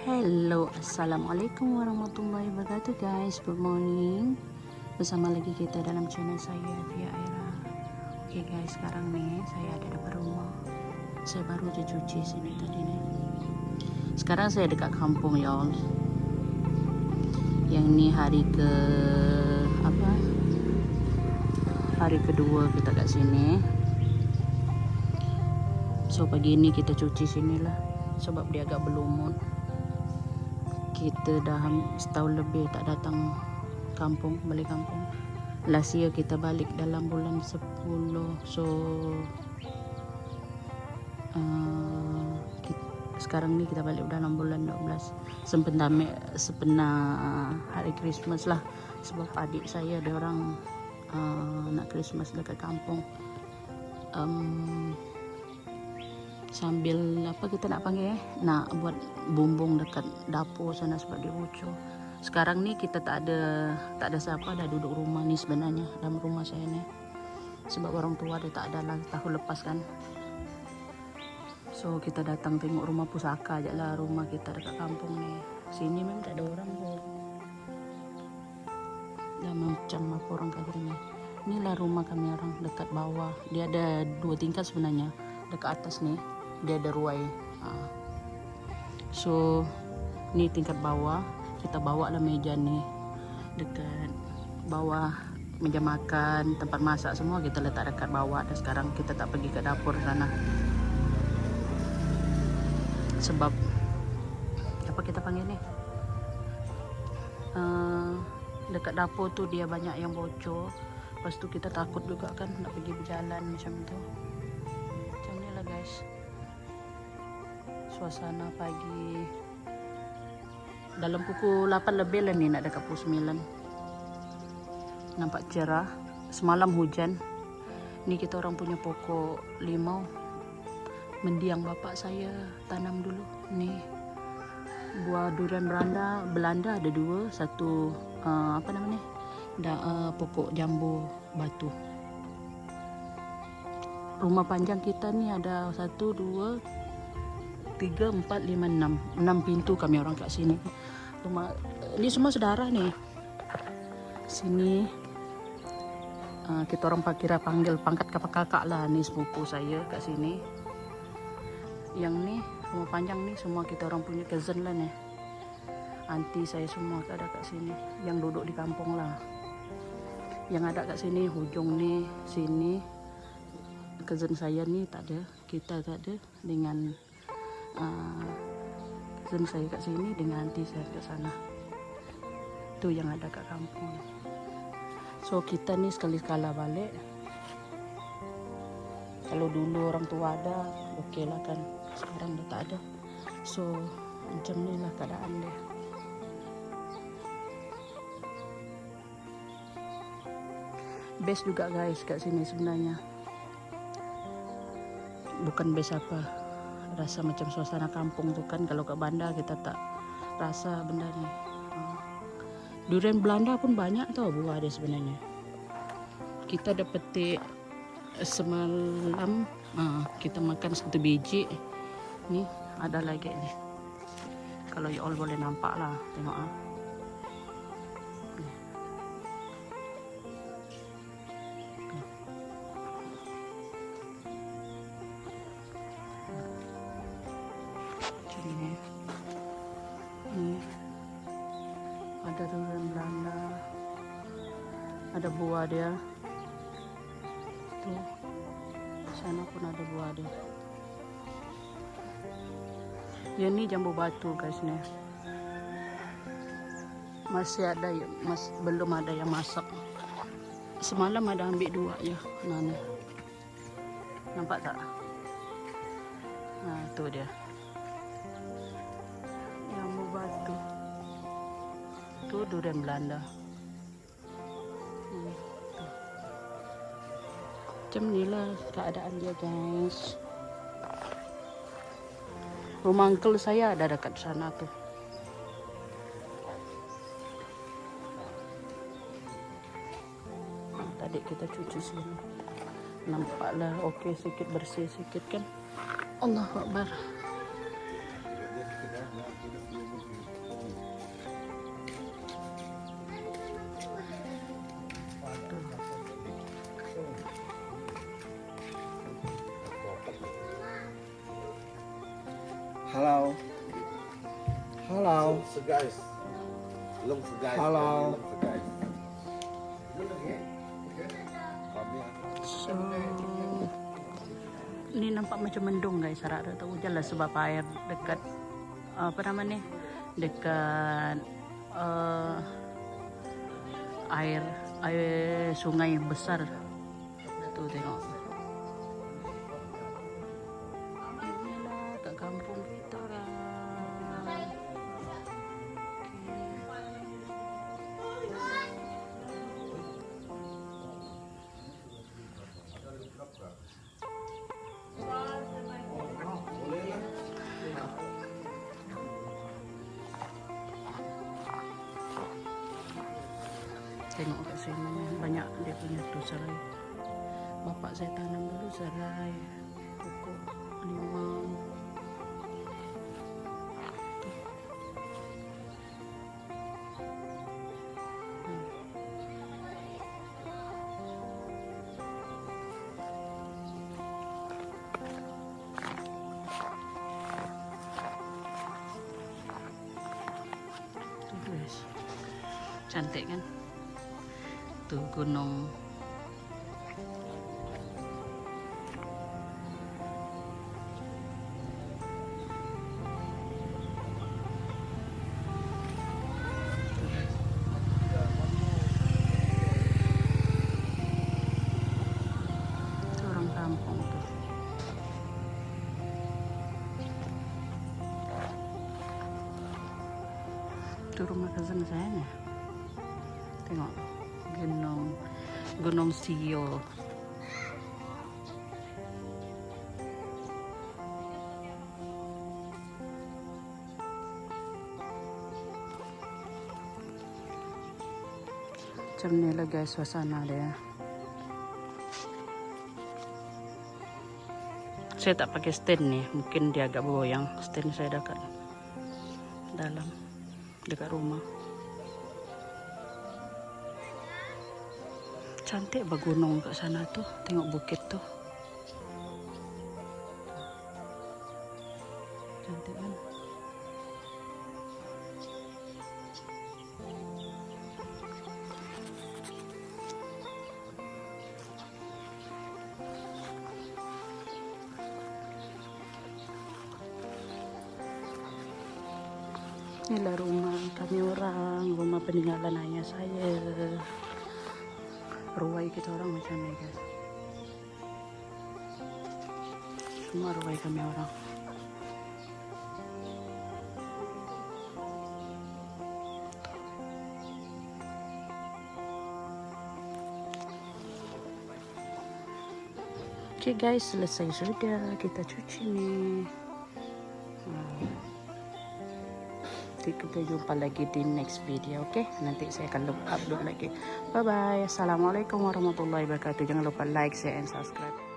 Hello, Assalamualaikum warahmatullahi wabarakatuh guys. Good morning. Bersama lagi kita dalam channel saya Via Aira. Oke guys, sekarang nih saya ada depan rumah. Saya baru aja cuci sini tadi nih Sekarang saya dekat kampung y'all. Yang ini hari ke Apa? Hari kedua kita kat sini. So pagi ini kita cuci sinilah Sebab dia agak berlumut kita dah setahun lebih tak datang kampung balik kampung. Last year kita balik dalam bulan 10 so uh, ki- sekarang ni kita balik dalam bulan 12 sempena sempena hari Christmas lah sebab adik saya ada orang uh, nak Christmas dekat kampung. Um, sambil apa kita nak panggil eh nak buat bumbung dekat dapur sana sebab dia bocor sekarang ni kita tak ada tak ada siapa dah duduk rumah ni sebenarnya dalam rumah saya ni. Sebab orang tua dia tak ada lah tahun lepas kan. So kita datang tengok rumah pusaka je lah rumah kita dekat kampung ni. Sini memang tak ada orang pun. Dah macam apa orang ni inilah rumah kami orang dekat bawah. Dia ada dua tingkat sebenarnya dekat atas ni dia ada ruai. Ha. so ni tingkat bawah. Kita bawa lah meja ni dekat bawah meja makan tempat masak semua kita letak dekat bawah. Dan sekarang kita tak pergi ke dapur sana. Sebab apa kita panggil ni? Uh, dekat dapur tu dia banyak yang bocor. Lepas tu kita takut juga kan nak pergi berjalan macam tu. Macam ni lah guys suasana pagi. Dalam pukul 8 lebih lah ni nak dekat pukul 9 nampak cerah semalam hujan. Ni kita orang punya pokok limau. Mendiang bapak saya tanam dulu. Ni buah durian Belanda Belanda ada dua. Satu uh, apa nama ni? Da, uh, pokok jambu batu. Rumah panjang kita ni ada satu dua tiga empat lima enam. Enam pintu kami orang kat sini. Rumah ni semua saudara ni. Sini uh, kita orang kira panggil pangkat kakak-kakak lah ni sepupu saya kat sini. Yang ni rumah panjang ni semua kita orang punya cousin lah ni. Anti saya semua ada kat sini. Yang duduk di kampung lah. Yang ada kat sini hujung ni sini. Cousin saya ni tak ada kita tak ada. Dengan uh, cousin saya kat sini dengan aunty saya kat sana. Tu yang ada kat kampung. So kita ni sekali-sekala balik. Kalau dulu orang tua ada okey lah kan. Sekarang dah tak ada. So macam ni lah keadaan dia. Best juga guys kat sini sebenarnya. Bukan best apa rasa macam suasana kampung tu kan kalau kat bandar kita tak rasa benda ni. Ha. durian Belanda pun banyak tau buah dia sebenarnya. Kita ada petik semalam ha, kita makan satu biji. Ni ada lagi ni. Kalau you all boleh nampak lah tengok ah Ada durian Belanda. Ada buah dia. Tu. Sana pun ada buah dia. Yang ni jambu batu guys ni. Masih ada mas, belum ada yang masak. Semalam ada ambil dua. Nah, ni. Nampak tak? Nah, tu dia. Tu durian Belanda. Hmm. Macam ni lah keadaan dia guys. Rumah uncle saya ada dekat sana tu. Tadi kita cuci sini. Nampaklah okey sikit bersih sikit kan. Allah Akbar. Hello. So guys, long so guys. Hello. Long so guys. So, ini nampak macam mendung guys. Harap tak hujan lah sebab air dekat apa nama ni? Dekat uh, air air sungai yang besar. Tu tengok. Tengok kat sini banyak dia punya tu serai. Bapak saya tanam dulu serai pokok limau. Cantik kan? Tu gunung Tu orang kampung tu. Tu rumah cousin saya ni. Tengok gunung gunung Sio. Macam ni lah guys suasana dia. Saya tak pakai stand ni. Mungkin dia agak bergoyang. Stand saya dekat dalam. Dekat rumah. Cantik bah gunung kat sana tu. Tengok bukit tu. Cantik kan? Inilah rumah kami orang, rumah peninggalan ayah saya. Ruai kita orang macam ni guys. Semua ruai kami orang. Okay guys, selesai sudah kita cuci ni. Nanti kita jumpa lagi di next video, okay? Nanti saya akan upload lagi. Bye bye. Assalamualaikum warahmatullahi wabarakatuh. Jangan lupa like, share, and subscribe.